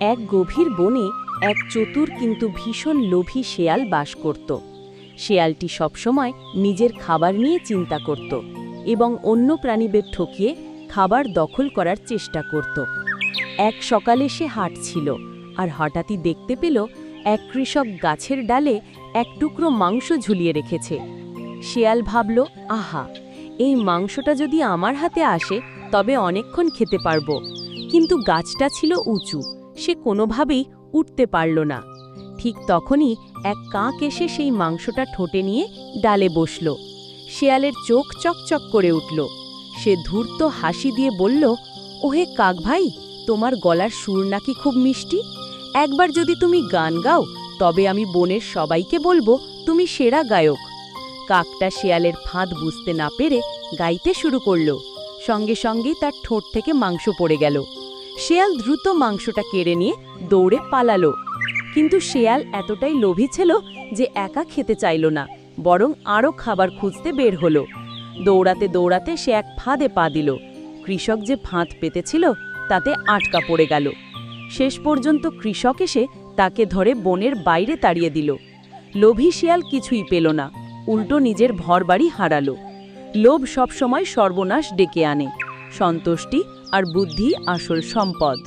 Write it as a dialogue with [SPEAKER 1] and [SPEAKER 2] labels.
[SPEAKER 1] এক গভীর বনে এক চতুর কিন্তু ভীষণ লোভী শেয়াল বাস করত। শেয়ালটি সবসময় নিজের খাবার নিয়ে চিন্তা করত এবং অন্য প্রাণীদের ঠকিয়ে খাবার দখল করার চেষ্টা করত। এক সকালে সে হাঁটছিল আর হঠাৎই দেখতে পেল এক কৃষক গাছের ডালে এক টুকরো মাংস ঝুলিয়ে রেখেছে। শেয়াল ভাবল, আহা, এই মাংসটা যদি আমার হাতে আসে তবে অনেকক্ষণ খেতে পারব। কিন্তু গাছটা ছিল উঁচু সে কোনোভাবেই উঠতে পারল না। ঠিক তখনই এক কাক এসে সেই মাংসটা ঠোঁটে নিয়ে ডালে বসল। শেয়ালের চোখ চকচক করে উঠল। সে ধূর্ত হাসি দিয়ে বলল, ওহে কাক ভাই, তোমার গলার সুর নাকি খুব মিষ্টি? একবার যদি তুমি গান গাও, তবে আমি বনের সবাইকে বলব তুমি সেরা গায়ক। কাকটা শেয়ালের ফাঁদ বুঝতে না পেরে গাইতে শুরু করল। সঙ্গে সঙ্গেই তার ঠোঁট থেকে মাংস পড়ে গেল। শেয়াল দ্রুত মাংসটা কেড়ে নিয়ে দৌড়ে পালালো। কিন্তু শেয়াল এতটাই লোভী ছিল যে একা খেতে চাইল না, বরং আরও খাবার খুঁজতে বের হলো। দৌড়াতে দৌড়াতে সে এক ফাঁদে পা দিল। কৃষক যে ফাঁদ পেতেছিল, তাতে আটকা পড়ে গেল। শেষ পর্যন্ত কৃষক এসে তাকে ধরে বনের বাইরে তাড়িয়ে দিল। লোভী শিয়াল কিছুই পেল না, উল্টো নিজের ভরবাড়ি হারালো। লোভ সবসময় সর্বনাশ ডেকে আনে। সন্তুষ্টি আর বুদ্ধি আসল সম্পদ।